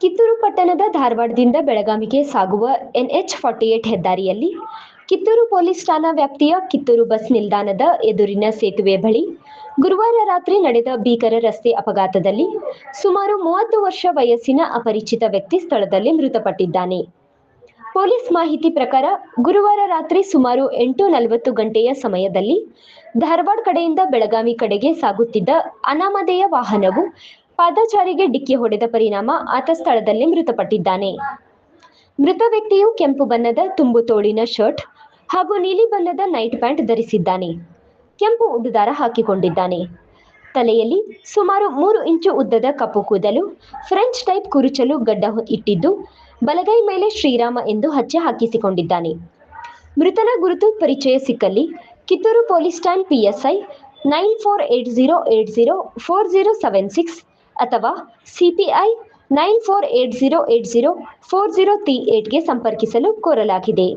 ಕಿತ್ತೂರು ಪಟ್ಟಣದ ಧಾರವಾಡದಿಂದ ಬೆಳಗಾವಿಗೆ ಸಾಗುವ ಎನ್ಎಚ್ ಫಾರ್ಟಿ ಏಟ್ ಹೆದ್ದಾರಿಯಲ್ಲಿ ಕಿತ್ತೂರು ಪೊಲೀಸ್ ಠಾಣಾ ವ್ಯಾಪ್ತಿಯ ಕಿತ್ತೂರು ಬಸ್ ನಿಲ್ದಾಣದ ಎದುರಿನ ಸೇತುವೆ ಬಳಿ ಗುರುವಾರ ರಾತ್ರಿ ನಡೆದ ಭೀಕರ ರಸ್ತೆ ಅಪಘಾತದಲ್ಲಿ ಸುಮಾರು ಮೂವತ್ತು ವರ್ಷ ವಯಸ್ಸಿನ ಅಪರಿಚಿತ ವ್ಯಕ್ತಿ ಸ್ಥಳದಲ್ಲಿ ಮೃತಪಟ್ಟಿದ್ದಾನೆ. ಪೊಲೀಸ್ ಮಾಹಿತಿ ಪ್ರಕಾರ ಗುರುವಾರ ರಾತ್ರಿ ಸುಮಾರು ಎಂಟು ನಲವತ್ತು ಗಂಟೆಯ ಸಮಯದಲ್ಲಿ ಧಾರವಾಡ ಕಡೆಯಿಂದ ಬೆಳಗಾವಿ ಕಡೆಗೆ ಸಾಗುತ್ತಿದ್ದ ಅನಾಮಧೇಯ ವಾಹನವು ಪಾದಚಾರಿಗೆ ಡಿಕ್ಕಿ ಹೊಡೆದ ಪರಿಣಾಮ ಆತ ಸ್ಥಳದಲ್ಲೇ ಮೃತಪಟ್ಟಿದ್ದಾನೆ. ಮೃತ ವ್ಯಕ್ತಿಯು ಕೆಂಪು ಬಣ್ಣದ ತುಂಬು ತೋಳಿನ ಶರ್ಟ್ ಹಾಗೂ ನೀಲಿ ಬಣ್ಣದ ನೈಟ್ ಪ್ಯಾಂಟ್ ಧರಿಸಿದ್ದಾನೆ. ಕೆಂಪು ಉಡುದಾರ ಹಾಕಿಕೊಂಡಿದ್ದಾನೆ. ತಲೆಯಲ್ಲಿ ಸುಮಾರು ಮೂರು ಇಂಚು ಉದ್ದದ ಕಪ್ಪು ಕೂದಲು, ಫ್ರೆಂಚ್ ಟೈಪ್ ಕುರುಚಲು ಗಡ್ಡ ಇಟ್ಟಿದ್ದು, ಬಲಗೈ ಮೇಲೆ ಶ್ರೀರಾಮ ಎಂದು ಹಚ್ಚೆ ಹಾಕಿಸಿಕೊಂಡಿದ್ದಾನೆ. ಮೃತನ ಗುರುತು ಪರಿಚಯ ಸಿಕ್ಕಲ್ಲಿ Kittur police ಠಾಣ್ PSI nine four eight zero eight zero four zero seven six ಅಥವಾ CPI nine four eight zero eight zero four zero three ಏಟ್ಗೆ ಸಂಪರ್ಕಿಸಲು ಕೋರಲಾಗಿದೆ.